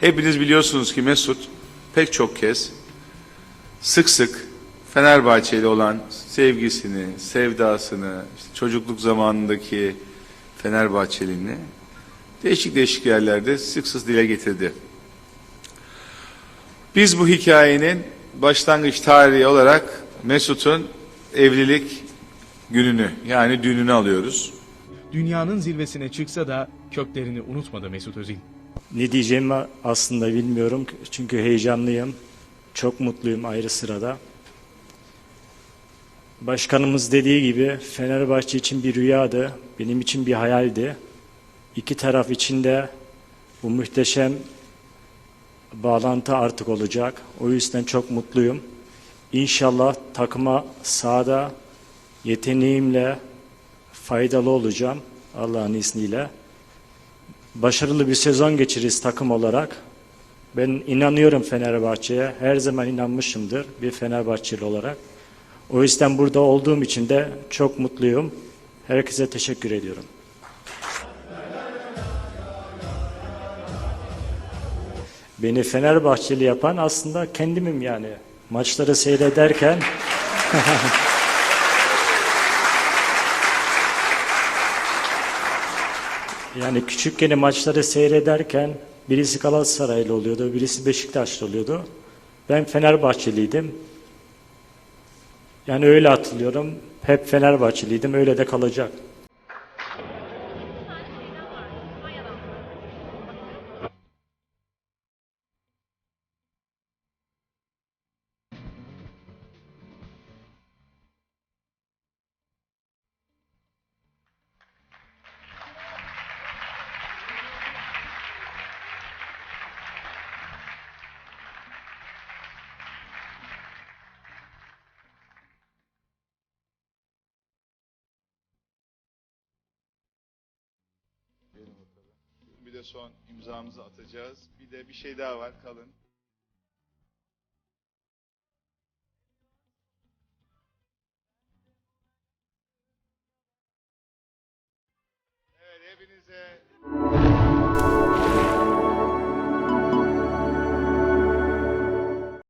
Hepiniz biliyorsunuz ki Mesut pek çok kez sık sık Fenerbahçeli olan sevgisini, sevdasını, işte çocukluk zamanındaki Fenerbahçeliğini değişik değişik yerlerde sık sık dile getirdi. Biz bu hikayenin başlangıç tarihi olarak Mesut'un evlilik gününü yani düğününü alıyoruz. Dünyanın zirvesine çıksa da köklerini unutmadı Mesut Özil. Ne diyeceğimi aslında bilmiyorum çünkü heyecanlıyım. Çok mutluyum ayrı sırada. Başkanımız dediği gibi Fenerbahçe için bir rüyadı, benim için bir hayaldi. İki taraf için de bu muhteşem bağlantı artık olacak. O yüzden çok mutluyum. İnşallah takıma sahada yeteneğimle faydalı olacağım Allah'ın izniyle başarılı bir sezon geçiririz takım olarak. Ben inanıyorum Fenerbahçe'ye. Her zaman inanmışımdır bir Fenerbahçeli olarak. O yüzden burada olduğum için de çok mutluyum. Herkese teşekkür ediyorum. Beni Fenerbahçeli yapan aslında kendimim yani. Maçları seyrederken Yani küçükken maçları seyrederken birisi Galatasaraylı oluyordu, birisi Beşiktaşlı oluyordu. Ben Fenerbahçeliydim. Yani öyle hatırlıyorum. Hep Fenerbahçeliydim, öyle de kalacak. De son imzamızı atacağız. Bir de bir şey daha var kalın. Evet hepinize